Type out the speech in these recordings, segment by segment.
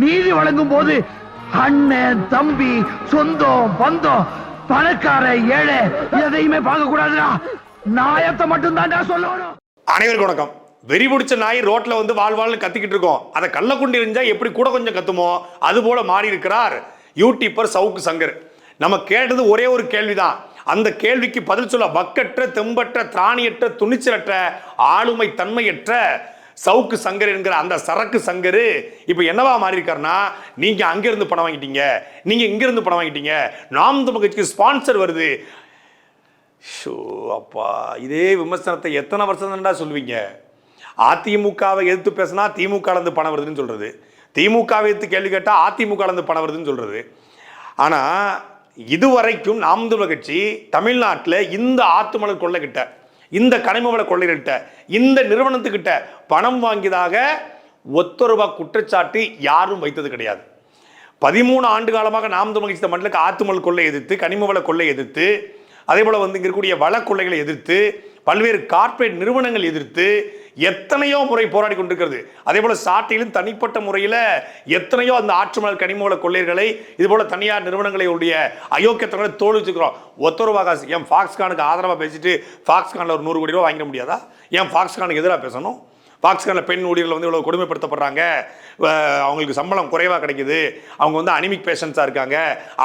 நீதி வழங்கும் போது அண்ணன் தம்பி சொந்தம் பந்தம் பணக்கார ஏழை எதையுமே பார்க்க கூடாதுடா. நாயத்தை மட்டும்தான் சொல்லணும். அனைவருக்கும் வணக்கம். வெறி பிடிச்ச நாய் ரோட்ல வந்து வாழ்வாள்னு கத்திக்கிட்டு இருக்கோம். அதை கள்ளக்குண்டு இருந்தா எப்படி கூட கொஞ்சம் கத்துமோ? அது போல மாறி இருக்கிறார் யூடியூப்பர் சவுக்கு சங்கர். நம்ம கேட்டது ஒரே ஒரு கேள்விதான். அந்த கேள்விக்கு பதில் சொல்ல பக்கற்ற தெம்பற்ற திராணியற்ற துணிச்சலற்ற ஆளுமை தன்மையற்ற சவுக்கு சங்கர் என்கிற அந்த சரக்கு சங்கர் இப்போ என்னவா மாறி இருக்காருன்னா அங்கேருந்து பணம் வாங்கிட்டீங்க நீங்கள் இங்கேருந்து பணம் வாங்கிட்டீங்க நாம் தமிழ் ஸ்பான்சர் வருது. ஷோ அப்பா இதே விமர்சனத்தை எத்தனை வருஷம் தான்டா சொல்லுவீங்க? அதிமுகவை எதிர்த்து பேசினா திமுகலேருந்து பணம் வருதுன்னு சொல்கிறது திமுகவை எதிர்த்து கேள்வி கேட்டால் அதிமுகலேருந்து பணம் வருதுன்னு சொல்கிறது ஆனால் இதுவரைக்கும் நாம் தமிழ் கட்சி தமிழ்நாட்டில் இந்த ஆத்துமலர் கொள்ளைகிட்ட இந்த கனிமவள கொள்ளையர்கிட்ட இந்த நிறுவனத்துக்கிட்ட பணம் வாங்கியதாக ஒத்தொருவா குற்றச்சாட்டு யாரும் வைத்தது கிடையாது. பதிமூணு ஆண்டு காலமாக நாம் மகிழ்ச்சி மண்டலுக்கு ஆத்துமல் கொள்ளை எதிர்த்து கனிமவள கொள்ளை எதிர்த்து அதே போல் வந்து இங்கே இருக்கக்கூடிய வள கொள்ளைகளை எதிர்த்து பல்வேறு கார்ப்பரேட் நிறுவனங்கள் எதிர்த்து எத்தனையோ முறை போராடி கொண்டிருக்கிறது. அதே போல சாட்டையிலும் தனிப்பட்ட முறையில் எத்தனையோ அந்த ஆற்றுமலர் கனிம வள கொள்ளையர்களை இது போல தனியார் நிறுவனங்களுடைய அயோக்கியத்தனங்களை தோல் வச்சுக்கிறோம் ஒத்தரவாக என் ஃபாக்ஸ்கானுக்கு ஆதரவாக பேசிட்டு ஃபாக்ஸ்கானில் ஒரு நூறு கோடி ரூபா வாங்கிட முடியாதா? ஏன் ஃபாக்ஸ்கானுக்கு எதிராக பேசணும்? ஃபாக்ஸ்கானில் பெண் ஊழியர்கள் வந்து இவ்வளோ கொடுமைப்படுத்தப்படுறாங்க. அவங்களுக்கு சம்பளம் குறைவாக கிடைக்குது. அவங்க வந்து அனிமிக் பேஷண்ட்ஸாக இருக்காங்க.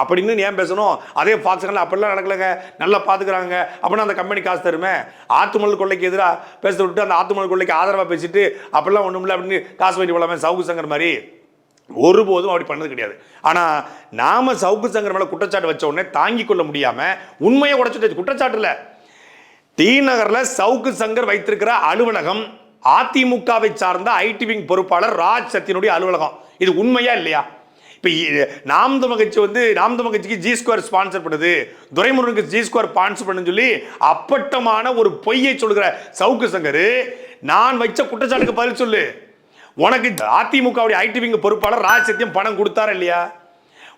அப்படின்னு ஏன் பேசணும்? அதே ஃபாக்ஸ்கானில் அப்படிலாம் நடக்கலைங்க. நல்லா பார்த்துக்கிறாங்க அப்படின்னா அந்த கம்பெனி காசு தருமே? ஆத்துமல் கொள்ளைக்கு எதிராக பேச விட்டு அந்த ஆத்துமல் கொள்ளைக்கு ஆதரவாக பேசிட்டு அப்படிலாம் ஒன்றும் இல்லை அப்படின்னு காசு வாங்கி போகலாமே சவுக்கு சங்கர் மாதிரி. ஒருபோதும் அப்படி பண்ணது கிடையாது. ஆனால் நாம சவுக்கு சங்கர் மேலே குற்றச்சாட்டு வச்ச உடனே தாங்கிக் கொள்ள முடியாமல் உண்மையை உடச்சிட்டு குற்றச்சாட்டு இல்லை. டி நகரில் சவுக்கு சங்கர் வைத்திருக்கிற அலுவலகம் அதிமுகவை சார்ந்த ஐடி விங் பொறுப்பாளர் ராஜ் சத்தியனுடைய அலுவலகம். இது உண்மையா இல்லையா? இப்போ நாம் தமிழ் வந்து நாம் தமிழ் ஜி ஸ்கொயர் ஸ்பான்சர் பண்ணுது. துரைமுருகனுக்கு ஜி ஸ்கொயர் ஸ்பான்சர் பண்ணுன்னு சொல்லி அப்பட்டமான ஒரு பொய்யை சொல்கிற சவுக்கு சங்கர் நான் வச்ச குற்றச்சாட்டுக்கு பதில் சொல்லு. உனக்கு அதிமுகவுடைய ஐடி விங் பொறுப்பாளர் ராஜ் சத்தியம் பணம் கொடுத்தாரா இல்லையா?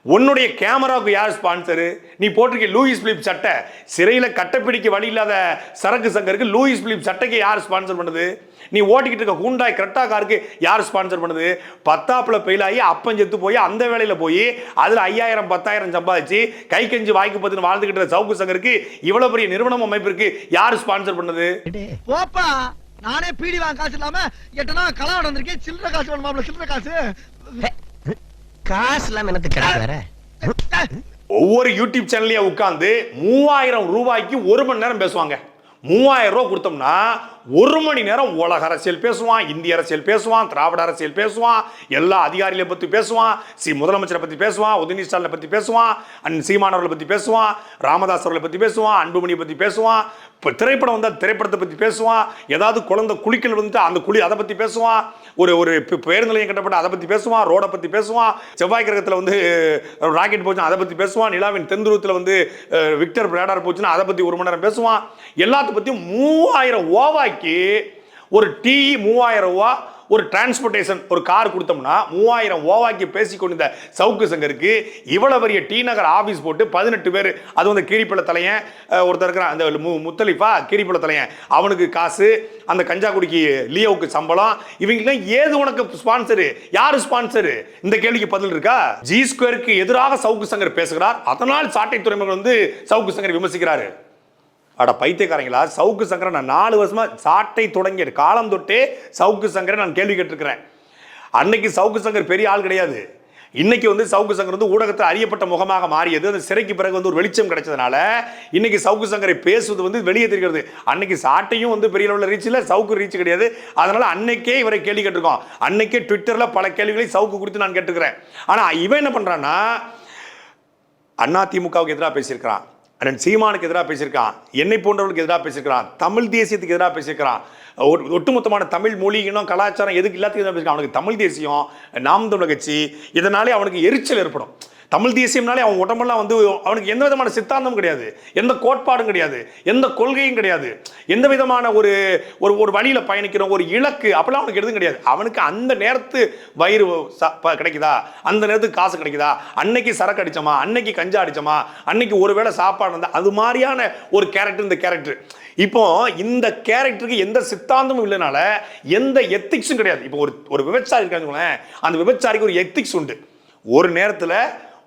உன்னுடைய கேமராவுக்கு யார் ஸ்பான்சரு? நீ போட்டிருக்க லூயிஸ் பிலிப் சட்டை. சிறையில் கட்டப்பிடிக்க வழி இல்லாத சரக்கு சங்கருக்கு லூயிஸ் பிலிப் சட்டைக்கு யார் ஸ்பான்சர் பண்ணுது? நீ ஓட்டிக்கிட்டு இருக்க ஹூண்டாய் கிரெட்டா காருக்கு யார் ஸ்பான்சர் பண்ணுது? பத்தாப்புல ஃபெயில் ஆகி அப்பன் செத்து போய் அந்த வேலையில் போய் அதில் ஐயாயிரம் பத்தாயிரம் சம்பாதிச்சு கை கஞ்சி வாய்க்கு பத்துன்னு வாழ்ந்துக்கிட்டு இருக்க சவுக்கு சங்கருக்கு இவ்வளோ பெரிய நிறுவனம் அமைப்பிற்கு யார் ஸ்பான்சர் பண்ணுது? போப்பா நானே பீடி வாங்க காசு இல்லாம எட்டனா களம் நடந்திருக்கேன் சில்லற காசு வேணுமாப்ல சில்லற காசு? காசு இல்லாம என்னத்துக்கு கிடைக்கு வேற? ஒவ்வொரு யூடியூப் சேனல்லையும் உட்காந்து மூவாயிரம் ரூபாய்க்கு ஒரு மணி நேரம் பேசுவாங்க. மூவாயிரம் ரூபா கொடுத்தோம்னா ஒரு மணி நேரம் உலக அரசியல் பேசுவான் இந்திய அரசியல் பேசுவான் திராவிட அரசியல் பேசுவான் எல்லா அதிகாரிகளை பற்றி பேசுவான் சி முதலமைச்சரை பற்றி பேசுவான் உதயநிதி ஸ்டாலினை பற்றி பேசுவான் அண்ட் சீமானவர்களை பற்றி பேசுவான் ராமதாஸ் அவர்களை பற்றி பேசுவான் அன்புமணியை பற்றி பேசுவான் இப்போ திரைப்படம் வந்தால் திரைப்படத்தை பற்றி பேசுவான் ஏதாவது குழந்தை குளிக்கல் வந்துட்டு அந்த குழி அதை பற்றி பேசுவான் ஒரு ஒரு பேருந்து நிலையம் கட்டப்பட்ட அதை பற்றி பேசுவான் ரோடை பற்றி பேசுவான் செவ்வாய் கிரகத்தில் வந்து ராக்கெட் போச்சுன்னா அதை பற்றி பேசுவான் நிலாவின் தென்துருவத்தில் வந்து விக்டர் ரேடார் போச்சுன்னா அதை பற்றி ஒரு மணி நேரம் பேசுவான் எல்லாத்துக்கும் பற்றி மூவாயிரம் ஓவாக்கி ஒரு டீ மூவாயிரம் ரூபா ஒரு டிரான்ஸ்போர்ட்டேஷன் ஒரு கார் கொடுத்தோம்னா மூவாயிரம் ஓவாக்கி பேசி கொண்டிருந்த சவுக்கு சங்கருக்கு இவ்வளோ பெரிய டி நகர் ஆஃபீஸ் போட்டு பதினெட்டு பேர் அது வந்து கீரிப்பள்ள தலையன் ஒருத்தர் இருக்கிறான் அந்த மு- முத்தலிஃபா கீரிப்பள்ள தலையன். அவனுக்கு காசு அந்த கஞ்சாக்குடிக்கு லியோவுக்கு சம்பளம். இவங்கெல்லாம் ஏது உனக்கு ஸ்பான்சரு யார் ஸ்பான்சரு இந்த கேள்விக்கு பதில் இருக்கா? ஜி ஸ்கொயருக்கு எதிராக சவுக்கு சங்கர் பேசுகிறார். அதனால் சாட்டை துறைமுகம் வந்து சவுக்கு சங்கர் விமர்சிக்கிறாரு. அட பைத்தியக்காரங்களா? சவுக்கு சங்கரை நான் நாலு வருஷமாக சாட்டை தொடங்கிய காலம் தொட்டே சவுக்கு சங்கரை நான் கேள்வி கேட்டிருக்கிறேன். அன்னைக்கு சவுக்கு சங்கர் பெரிய ஆள் கிடையாது. இன்னைக்கு வந்து சவுக்கு சங்கர் வந்து ஊடகத்தில் அறியப்பட்ட முகமாக மாறியது. அந்த சிறைக்கு பிறகு வந்து ஒரு வெளிச்சம் கிடைச்சதுனால இன்னைக்கு சவுக்கு சங்கரை பேசுவது வந்து வெளியே தெரிகிறது. அன்னைக்கு சாட்டையும் வந்து பெரிய அளவில் ரீச் இல்லை சவுக்கு ரீச் கிடையாது. அதனால அன்னைக்கே இவரை கேள்வி கேட்டிருக்கோம். அன்னைக்கே ட்விட்டரில் பல கேள்விகளை சவுக்கு குறித்து நான் கேட்டுக்கிறேன் ஆனால் இவன் என்ன பண்ணுறான்னா அண்ணா திமுகவுக்கு எதிராக பேசியிருக்கிறான். அண்ணன் சீமானுக்கு எதிராக பேசியிருக்கான் என்னை போன்றவர்களுக்கு எதிராக பேசியிருக்கிறான் தமிழ் தேசியத்துக்கு எதிராக பேசியிருக்கிறான் ஒட்டுமொத்தமான தமிழ் மொழி இனம் கலாச்சாரம் எதுக்கு எல்லாத்துக்கும் எதிராக பேசியிருக்கான் அவனுக்கு தமிழ் தேசியம் நாம் தமிழ் கட்சி இதனாலே அவனுக்கு எரிச்சல் ஏற்படும். தமிழ் தேசியம்னாலே அவன் உடம்பெல்லாம் வந்து அவனுக்கு எந்த விதமான சித்தாந்தமும் கிடையாது. எந்த கோட்பாடும் கிடையாது. எந்த கொள்கையும் கிடையாது. எந்த விதமான ஒரு ஒரு ஒரு வழியில் பயணிக்கிறோம் ஒரு இலக்கு அப்படிலாம் அவனுக்கு எதுவும் கிடையாது. அவனுக்கு அந்த நேரத்து வயிறு ச- ப- கிடைக்குதா? அந்த நேரத்துக்கு காசு கிடைக்குதா? அன்னைக்கு சரக்கு அடிச்சோமா? அன்னைக்கு கஞ்சா அடிச்சோமா? அன்னைக்கு ஒருவேளை சாப்பாடு இருந்தால் அது மாதிரியான ஒரு கேரக்டர் இந்த கேரக்டர் இப்போ இந்த கேரக்டருக்கு எந்த சித்தாந்தமும் இல்லைனால எந்த எத்திக்ஸும் கிடையாது. இப்போ ஒரு ஒரு விபச்சாரி இருக்காங்க அந்த விபச்சாரிக்கு ஒரு எத்திக்ஸ் உண்டு. ஒரு நேரத்தில்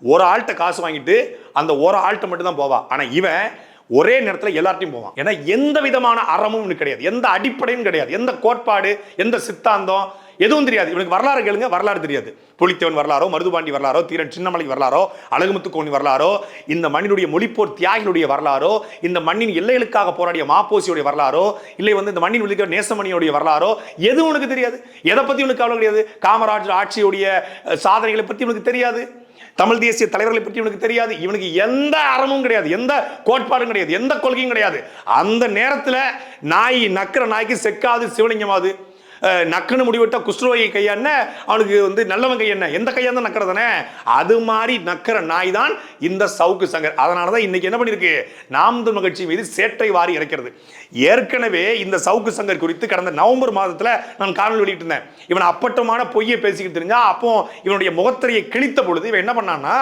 ஒரு ஆள்கிட்ட காசு வாங்கிட்டு அந்த ஒரு ஆள்கிட்ட மட்டும்தான் போவா. இவன் ஒரே நேரத்தில் எல்லார்ட்டையும் போவான். ஏன்னா எந்த விதமான அறமும் இவனுக்கு கிடையாது. எந்த அடிப்படையும் கிடையாது. எந்த கோட்பாடு எந்த சித்தாந்தம் எதுவும் தெரியாது. இவனுக்கு வரலாறு கேளுங்க. வரலாறு தெரியாது. புலித்தேவன் வரலாறோ மருதுபாண்டி வரலாறோ தீரன் சின்னமலை வரலாறோ அழகுமுத்து கோணி வரலாறோ இந்த மண்ணினுடைய மொழிப்போர் தியாகிகளுடைய வரலாறோ இந்த மண்ணின் எல்லைகளுக்காக போராடிய மாப்போசியுடைய வரலாறோ இல்லை வந்து இந்த மண்ணின் விழுக்கிற நேசமணியுடைய வரலாறோ எதுவும் உனக்கு தெரியாது. எதை பத்தி உனக்கு கவலை கிடையாது? காமராஜர் ஆட்சியுடைய சாதனைகளை பத்தி உனக்கு தெரியாது. தமிழ் தேசிய தலைவர்களை பற்றி இவனுக்கு தெரியாது. இவனுக்கு எந்த அறமும் கிடையாது. எந்த கோட்பாடும் கிடையாது. எந்த கொள்கையும் கிடையாது. அந்த நேரத்தில் நாய் நக்கிற நாய்க்கு செக்காது சிவலிங்கமாவது நக்குன்னு முடிவிட்ட குஷ்டரோகி கையாண்ண அவனுக்கு வந்து நல்லவன் கையண்ண எந்த கையாக தான் நக்கிறதானே? அது மாதிரி நக்கிற நாய் தான் இந்த சவுக்கு சங்கர். அதனால தான் இன்னைக்கு என்ன பண்ணிருக்கு? நாம் தமிழ் மகிழ்ச்சி மீது சேட்டை வாரி இறக்கிறது. ஏற்கனவே இந்த சவுக்கு சங்கர் குறித்து கடந்த நவம்பர் மாதத்தில் நான் காணொலி வெளியிட்டிருந்தேன் இவன் அப்பட்டமான பொய்யை பேசிக்கிட்டு இருந்தா அப்போ இவனுடைய முகத்திரையை கிழித்த பொழுது இவன் என்ன பண்ணான்னா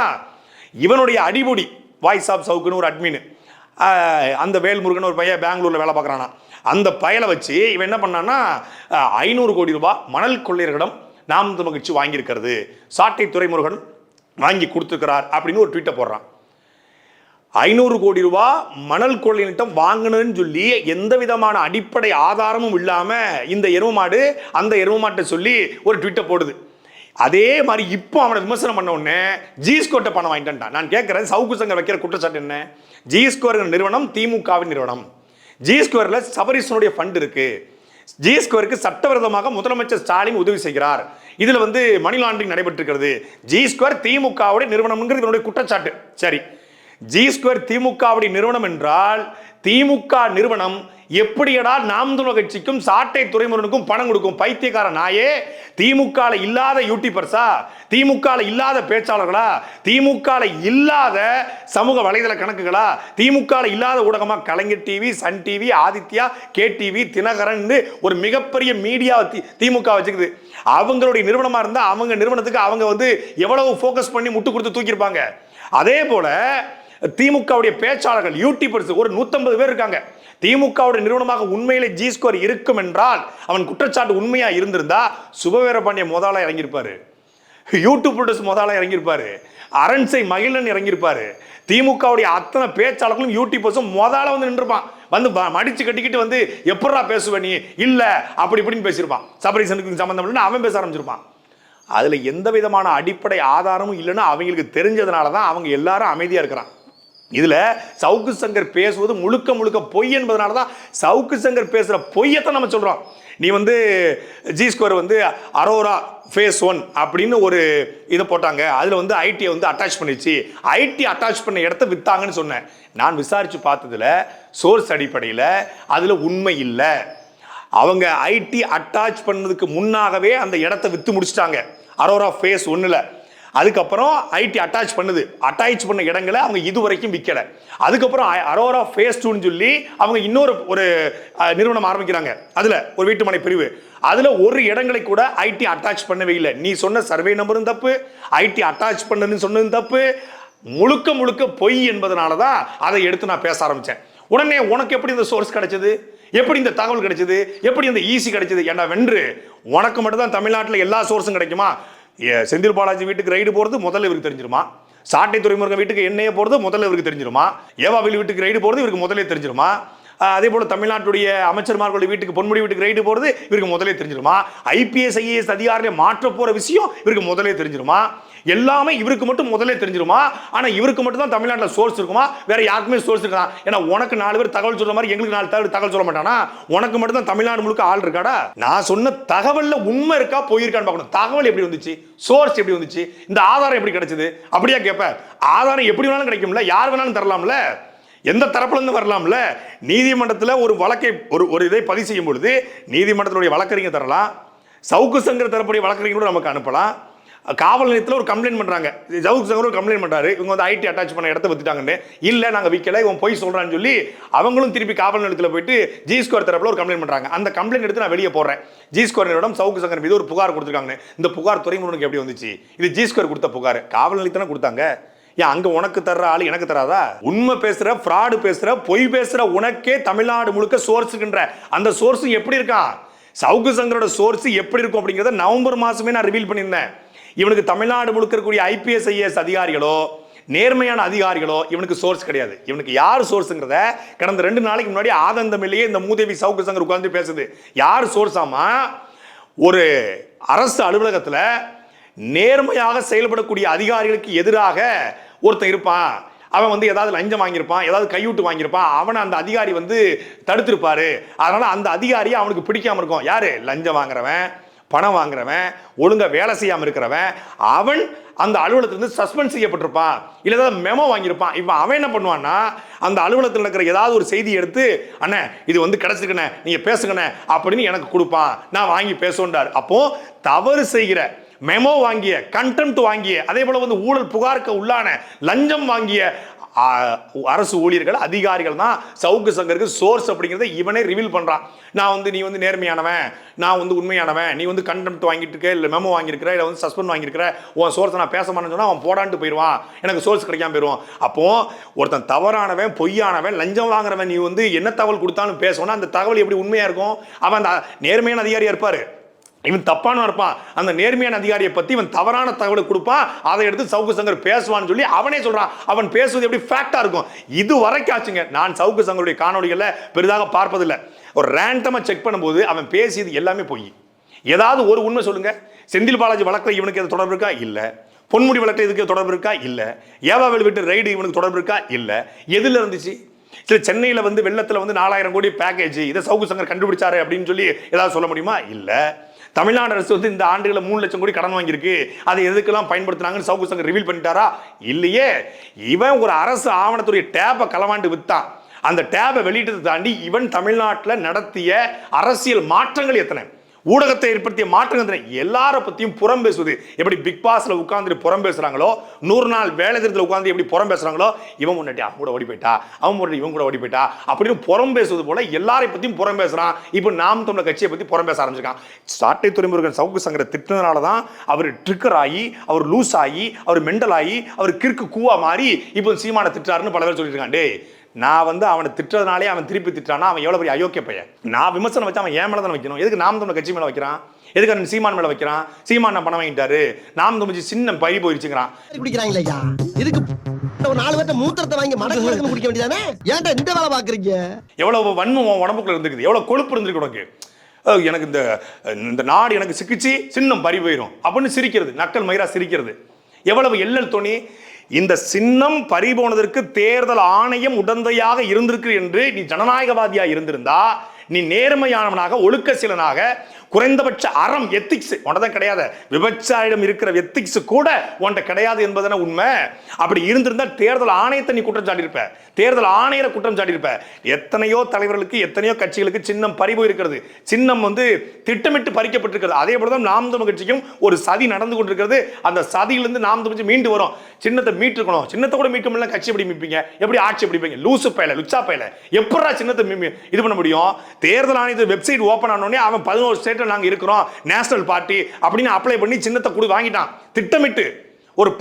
இவனுடைய அடிபொடி வாய்ஸ் ஆஃப் சவுக்குன்னு ஒரு அட்மின் அந்த வேல்முருகன் ஒரு பையன் பெங்களூர்ல வேலை பார்க்குறானா. அந்த பயலை வச்சு இவன் என்ன பண்ணான்னா ஐநூறு கோடி ரூபாய் மணல் கொள்ளையர்களிடம் நாம் மகிழ்ச்சி வாங்கியிருக்கிறது. சாட்டை துறைமுருகன் வாங்கி கொடுத்துருக்கிறார் அப்படின்னு ஒரு ட்வீட்டை போடுறான். ஐநூறு கோடி ரூபாய் மணல் கொள்ளையிட்டம் வாங்கணும்னு சொல்லி எந்த விதமான அடிப்படை ஆதாரமும் இல்லாமல் இந்த எருவு மாடு அந்த எருவு மாட்டை சொல்லி ஒரு ட்விட்டை போடுது. அதே மாதிரி இப்போ அவனை விமர்சனம் பண்ண உடனே ஜிஸ்கோட்டை பணம் வாங்கிட்டான் நான் கேட்குறேன் சவுக்கு சங்கம் வைக்கிற குற்றச்சாட்டு என்ன? ஜிஸ்கோர் நிறுவனம் திமுகவின் நிறுவனம். ஜி ஸ்கொயர்ல சபரிசனுடைய ஃபண்ட் இருக்குது ஜி ஸ்கொயருக்கு சட்டவிரோதமாக முதலமைச்சர் ஸ்டாலின் உதவி செய்கிறார். இதில் வந்து மணி லாண்டரிங் நடைபெற்றிருக்கிறது. ஜி ஸ்கொயர் திமுகவுடைய நிறுவனம்ங்கிறது இதனுடைய குற்றச்சாட்டு. சரி. ஜி ஸ்கொயர் திமுகவுடைய நிறுவனம் என்றால் திமுக நிறுவனம் எப்படியடா நாம் கட்சிக்கும் சாட்டை துறைமுருகனுக்கும் பணம் கொடுக்கும் பைத்தியக்கார நாயே? திமுக இல்லாத யூடியூபர்ஸா? திமுக இல்லாத பேச்சாளர்களா? திமுக இல்லாத சமூக வலைதள கணக்குகளா? திமுக இல்லாத ஊடகமா? Kalaignar TV Sun TV Aditya K TV Dinakaran ஒரு மிகப்பெரிய மீடியா திமுக வச்சுக்குது. அவங்களுடைய நிறுவனமா இருந்தா அவங்க நிறுவனத்துக்கு அவங்க வந்து எவ்வளவு ஃபோக்கஸ் பண்ணி முட்டு கொடுத்து தூக்கியிருப்பாங்க. அதே போல திமுகவுடைய பேச்சாளர்கள் யூடியூபர்ஸ் ஒரு நூத்தம்பது பேர் இருக்காங்க. திமுகவுடைய நிறுவனமாக உண்மையிலே ஜி ஸ்கோர் இருக்கும் என்றால் அவன் குற்றச்சாட்டு உண்மையா இருந்திருந்தா சுபவீரபாண்டிய பாண்டிய இறங்கியிருப்பாரு. யூடியூப் ப்ரொடியூஸ் முதலா இறங்கியிருப்பாரு. அரண்சை மகிழன் இறங்கியிருப்பாரு. திமுகவுடைய அத்தனை பேச்சாளர்களும் யூடியூபர்ஸும் முதல்ல வந்து நின்றுப்பான். வந்து மடிச்சு கட்டிக்கிட்டு வந்து எப்படா பேசுவ நீ? இல்ல. அப்படி இப்படின்னு பேசியிருப்பான். சபரிசனுக்கு சம்மந்தம் இல்லைன்னு அவன் பேச ஆரம்பிச்சிருப்பான். அதில் எந்த விதமான அடிப்படை ஆதாரமும் இல்லைன்னு அவங்களுக்கு தெரிஞ்சதுனால தான் அவங்க எல்லாரும் அமைதியாக இருக்கிறான். இதில் சவுக்கு சங்கர் பேசுவது முழுக்க முழுக்க பொய் என்பதனால தான் சவுக்கு சங்கர் பேசுகிற பொய்யத்தான் நம்ம சொல்கிறோம் நீ வந்து ஜி ஸ்கோர் வந்து அரோரா ஃபேஸ் ஒன் அப்படின்னு ஒரு இதை போட்டாங்க. அதில் வந்து ஐடியை வந்து அட்டாச் பண்ணிச்சு ஐடி அட்டாச் பண்ண இடத்த விற்றாங்கன்னு சொன்னேன். நான் விசாரித்து பார்த்ததுல சோர்ஸ் அடிப்படையில் அதில் உண்மை இல்லை. அவங்க ஐடி அட்டாச் பண்ணதுக்கு முன்னாகவே அந்த இடத்த விற்று முடிச்சிட்டாங்க. அரோரா ஃபேஸ் ஒன்றில் அதுக்கப்புறம் ஐடி அட்டாச் பண்ணுது. அட்டாச் பண்ண இடங்களை அவங்க இது வரைக்கும் விற்கல அதுக்கப்புறம் அரோரா ஃபேஸ் டூன்னு சொல்லி அவங்க இன்னொரு ஒரு நிறுவனம் ஆரம்பிக்கிறாங்க. அதில் ஒரு வீட்டுமனை பிரிவு. அதில் ஒரு இடங்களை கூட ஐடி அட்டாச் பண்ணவே இல்லை. நீ சொன்ன சர்வே நம்பரும் தப்பு. ஐடி அட்டாச் பண்ணதுன்னு சொன்னதும் தப்பு. முழுக்க முழுக்க பொய் என்பதனால தான் அதை எடுத்து நான் பேச ஆரம்பித்தேன் உடனே உனக்கு எப்படி இந்த சோர்ஸ் கிடைச்சது? எப்படி இந்த தகவல் கிடைச்சது? எப்படி இந்த ஈஸி கிடைச்சது? ஏன்னா வென்று? உனக்கு மட்டும் தான் தமிழ்நாட்டில் எல்லா சோர்ஸும் கிடைக்குமா? செந்தில் பாலாஜி வீட்டுக்கு ரைடு போகிறது முதல்ல இவருக்கு தெரிஞ்சிருமா? சாட்டை துறைமுருகன் வீட்டுக்கு எண்ணெயை போகிறது முதல்ல இவருக்கு தெரிஞ்சிருமா? ஏவாவில் வீட்டுக்கு ரைடு போகிறது இவருக்கு முதலே தெரிஞ்சிருமா? அதே போல் தமிழ்நாட்டுடைய அமைச்சர்மார்களுடைய வீட்டுக்கு பொன்முடி வீட்டுக்கு ரைடு போகிறது இவருக்கு முதலே தெரிஞ்சிருமா? ஐபிஎஸ் ஐஏஎஸ் அதிகாரியை மாற்ற போகிற விஷயம் இவருக்கு முதலே தெரிஞ்சிருமா? எல்லாமே இவருக்கு மட்டும் முதலே தெரிஞ்சிருமா? ஆனால் இவருக்கு மட்டும் தான் தமிழ்நாட்டில் சோர்ஸ் இருக்குமா? வேற யாருக்குமே சோர்ஸ் இருக்கா ஏன்னா உனக்கு நாலு பேர் தகவல் சொல்ற மாதிரி எங்களுக்கு நாலு தகவல் தகவல் சொல்ல மாட்டானா? உனக்கு மட்டும் தான் தமிழ்நாடு முழுக்க ஆள் இருக்காடா? நான் சொன்ன தகவல்ல உண்மை இருக்கா போயிருக்கான்னு பார்க்கணும். தகவல் எப்படி வந்துச்சு? சோர்ஸ் எப்படி வந்துச்சு? இந்த ஆதாரம் எப்படி கிடைச்சது? அப்படியா கேட்ப ஆதாரம் எப்படி வேணாலும் கிடைக்கும்ல? யார் வேணாலும் தரலாம்ல? எந்த தரப்புலேருந்து வரலாம்ல? நீதிமன்றத்தில் ஒரு வழக்கை ஒரு ஒரு இதை பதிவு செய்யும் பொழுது நீதிமன்றத்தினுடைய வழக்கறிஞர் தரலாம். சவுக்கு சங்கர் தரப்புடைய வழக்கறிஞர் கூட நமக்கு அனுப்பலாம். காவல் நிலையத்தில் ஒரு கம்ப்ளைண்ட் பண்ணுறாங்க ஜவுக் சங்கர் ஒரு கம்ப்ளைண்ட் பண்ணுறாரு இவங்க வந்து ஐடி அட்டாச் பண்ண இடத்த வித்துட்டாங்கன்னு. இல்லை நாங்கள் விற்கலை இவன் போய் சொல்கிறான்னு சொல்லி அவங்களும் திருப்பி காவல் நிலையத்தில் போயிட்டு ஜி ஸ்கொயர் தரப்பில் ஒரு கம்ப்ளைண்ட் பண்ணுறாங்க அந்த கம்ப்ளைண்ட் எடுத்து நான் வெளியே போடுறேன் ஜி ஸ்கொயர் நிறுவனம் சவுக்கு சங்கர் மீது ஒரு புகார் கொடுத்துருக்காங்க இந்த புகார் துறைமுகனுக்கு எப்படி வந்துச்சு? இது ஜி ஸ்கொயர் கொடுத்த புகார். காவல் நிலையத்தானே கொடுத்தாங்க? ஏன் அங்கே உனக்கு தர்ற ஆளு எனக்கு தராதா? உண்மை பேசுகிற ஃப்ராடு பேசுகிற பொய் பேசுகிற உனக்கே தமிழ்நாடு முழுக்க சோர்ஸ் இருக்கின்ற அந்த சோர்ஸும் எப்படி இருக்கான் சவுக்கு சங்கரோட சோர்ஸ் எப்படி இருக்கும் அப்படிங்கிறத நவம்பர் மாதமே நான் ரிவீல் பண்ணியிருந்தேன். இவனுக்கு தமிழ்நாடு முழுக்க இருக்கக்கூடிய ஐபிஎஸ் ஐஏஎஸ் அதிகாரிகளோ நேர்மையான அதிகாரிகளோ இவனுக்கு சோர்ஸ் கிடையாது. இவனுக்கு யார் சோர்ஸுங்கிறத கடந்த ரெண்டு நாளைக்கு முன்னாடி ஆதந்தமில்லையே இந்த மூதேவி சவுக்கு சங்கர் உட்காந்து பேசுது. யார் சோர்ஸ் ஆமா? ஒரு அரசு அலுவலகத்தில் நேர்மையாக செயல்படக்கூடிய அதிகாரிகளுக்கு எதிராக ஒருத்தன் இருப்பான். அவன் வந்து ஏதாவது லஞ்சம் வாங்கியிருப்பான் ஏதாவது கையூட்டு வாங்கியிருப்பான். அவனை அந்த அதிகாரி வந்து தடுத்திருப்பாரு. அதனால அந்த அதிகாரியை அவனுக்கு பிடிக்காம இருக்கும். யாரு? லஞ்சம் வாங்குறவன். பணம் வாங்குறவன் ஒழுங்காக வேலை செய்யாமல் இருக்கிறவன் அவன் அந்த அலுவலகத்திலிருந்து சஸ்பெண்ட் செய்யப்பட்டிருப்பான். இல்லை ஏதாவது மெமோ வாங்கியிருப்பான். இப்போ அவன் என்ன பண்ணுவான்னா அந்த அலுவலகத்தில் நடக்கிற ஏதாவது ஒரு செய்தி எடுத்து அண்ணே இது வந்து கிடச்சிருக்கண்ணே நீங்கள் பேசுங்கண்ணே அப்படின்னு எனக்கு கொடுப்பான் நான் வாங்கி பேசுவேன்டார் அப்போது தவறு செய்கிற மெமோ வாங்கிய கண்டெம்ட் வாங்கிய அதே போல வந்து ஊழல் புகாருக்கு உள்ளான லஞ்சம் வாங்கிய அரசு ஊழியர்கள் அதிகாரிகள் தான் சவுக்கு சங்கருக்கு சோர்ஸ் அப்படிங்கிறத இவனே ரிவீல் பண்ணுறான் நான் வந்து நீ வந்து நேர்மையானவன் நான் வந்து உண்மையானவன் நீ வந்து கண்டெம்ட் வாங்கிட்டு இருக்க இல்லை மெமோ வாங்கியிருக்கிற இல்லை வந்து சஸ்பெண்ட் வாங்கியிருக்கிற உன் சோர்ஸை நான் பேச மாட்டேன்னு சொன்னால் அவன் போடான்ட்டு போயிடுவான். எனக்கு சோர்ஸ் கிடைக்காம போயிடுவான். அப்போ ஒருத்தன் தவறானவன் பொய்யானவன் லஞ்சம் வாங்குறவன் நீ வந்து என்ன தகவல் கொடுத்தாலும் பேசணும்னா அந்த தகவல் எப்படி உண்மையாக இருக்கும்? அவன் அந்த நேர்மையான அதிகாரியாக இருப்பார். இவன் தப்பானவன் இருப்பான். அந்த நேர்மையான அதிகாரியை பத்தி இவன் தவறான தகவலை கொடுப்பான் அதை எடுத்து சவுக்கு சங்கர் பேசுவான்னு சொல்லி அவனே சொல்றான். அவன் பேசுவது எப்படி ஃபேக்டா இருக்கும்? இது வரைக்கும் ஆச்சுங்க. நான் சவுக்கு சங்கருடைய காணொளிகளை பெரிதாக பார்ப்பதில்லை. ஒரு ரேண்டமா செக் பண்ணும்போது அவன் பேசியது எல்லாமே போய். ஏதாவது ஒரு உண்மை சொல்லுங்க. செந்தில் பாலாஜி வழக்கில் இவனுக்கு எது தொடர்பு இருக்கா? இல்ல. பொன்முடி வழக்கில் இதுக்கு தொடர்பு இருக்கா? இல்ல. ஏவாவில் விட்டு ரைடு இவனுக்கு தொடர்பு இருக்கா? இல்ல. எதுல இருந்துச்சு? சரி சென்னையில் வந்து வெள்ளத்தில் வந்து நாலாயிரம் கோடி பேக்கேஜ் இதை சவுக்கு சங்கர் கண்டுபிடிச்சாரு அப்படின்னு சொல்லி ஏதாவது சொல்ல முடியுமா? இல்லை. தமிழ்நாடு அரசு வந்து இந்த ஆண்டுகளில் மூணு லட்சம் கோடி கடன் வாங்கியிருக்கு. அதை எதுக்கெல்லாம் பயன்படுத்துனாங்கன்னு சவுக்கு சங்கர் ரிவீல் பண்ணிட்டாரா? இல்லையே. இவன் ஒரு அரசு ஆவணத்துடைய டேப்பை களவாண்டு வித்தான் அந்த டேபை வெளியிட்டதை தாண்டி இவன் தமிழ்நாட்டில் நடத்திய அரசியல் மாற்றங்கள் எத்தனை? ஊடகத்தை ஏற்படுத்திய மாற்றங்கள் எல்லார பத்தியும் புறம் பேசுவது. எப்படி பிக் பாஸ்ல உட்கார்ந்து புறம் பேசுறாங்களோ நூறு நாள் வேலை திட்டத்தில் உட்கார்ந்து எப்படி புறம் பேசுறாங்களோ இவன் முன்னாடி அவன் கூட ஓடி போயிட்டா அவன் முன்னாடி இவன் கூட ஓடி போயிட்டா அப்படின்னு புறம் பேசுவது போல எல்லாரை பத்தியும் புறம் பேசுறான். இப்போ நாம் தமிழ் கட்சியை பத்தி புறம் பேச ஆரம்பிச்சிருக்கான். சாட்டை துறைமுருகன் சவுக்கு சங்கரை திட்டினால தான் அவர் ட்ரிக்கர் ஆகி அவர் லூஸ் ஆகி அவர் மெண்டல் ஆகி அவர் கிறுக்கு கூவா மாறி இப்போ சீமான திட்டுறாருன்னு பல பேர் சொல்லிட்டு இருக்கான் நான் வந்து அவனை திட்டுறதுனாலே அவன் திருப்பி திட்டானா அவன் எவ்வளவு பெரிய அயோக்கிய பையன்? நான் விமர்சனம் வச்சு அவன் ஏன் மேல தானே வைக்கணும்? எதுக்கு நாம் தமிழ் கட்சி மேல வைக்கிறான்? எதுக்கு அவன் சீமான் மேல வைக்கிறான்? சீமான் நான் பணம் வாங்கிட்டாரு? நாம் தமிழ் சின்ன பழி போயிருச்சுங்கிறான். குடிக்கிறாங்களே இதுக்கு ஒரு நாலு பேர்ட்ட மூத்திரத்தை வாங்கி மடக்கு குடிக்க வேண்டியதானே? ஏன்டா இந்த வேலை பாக்குறீங்க? எவ்வளவு வன்மம் உடம்புக்குள்ள இருந்துக்குது எவ்வளவு கொழுப்பு இருந்திருக்கு உனக்கு? எனக்கு இந்த இந்த நாடு எனக்கு சிக்கிச்சு சின்னம் பறி போயிடும் அப்படின்னு சிரிக்கிறது. நக்கல் மயிரா சிரிக்கிறது. எவ்வளவு எல்லல் துணி இந்த சின்னம் பறி போனதற்கு தேர்தல் ஆணையம் உடந்தையாக இருந்திருக்கு என்று நீ ஜனநாயகவாதியா இருந்திருந்தா நீ நேர்மையானவனாக ஒழுக்க சீலனாக குறைந்தபட்ச அறம் எத்திக்ஸ் உனதான் கிடையாது. விபச்சாரிடம் இருக்கிற எத்திக்ஸ் கூட உன்கிட்ட கிடையாது என்பதான உண்மை. அப்படி இருந்திருந்தா தேர்தல் ஆணையத்தை நீ குற்றம் சாட்டியிருப்ப. தேர்தல் ஆணையரை குற்றம் சாட்டியிருப்ப. எத்தனையோ தலைவர்களுக்கு எத்தனையோ கட்சிகளுக்கு சின்னம் பறிவு இருக்கிறது. சின்னம் வந்து திட்டமிட்டு பறிக்கப்பட்டிருக்கிறது. அதே போல தான் நாம் தமிழ் கட்சிக்கும் ஒரு சதி நடந்து கொண்டிருக்கிறது. அந்த சதியிலிருந்து நாம் தமிழ் மீண்டு வரும். சின்னத்தை மீட்டுக்கணும் சின்னத்தை கூட மீட்க முடியல. கட்சி எப்படி மீட்பீங்க? எப்படி ஆட்சி பிடிப்பீங்க லூசு பையல லுச்சா பையல. எப்படா சின்னத்தை இது பண்ண முடியும்? தேர்தல் ஆணையத்து வெப்சைட் ஓப்பன் ஆனோடனே அவன் பதினோரு ஸ்டேட்ல நாங்க இருக்கிறோம் நேஷனல் பார்ட்டி அப்படின்னு அப்ளை பண்ணி சின்னத்தை கொடு வாங்கிட்டான். திட்டமிட்டு. ஒரு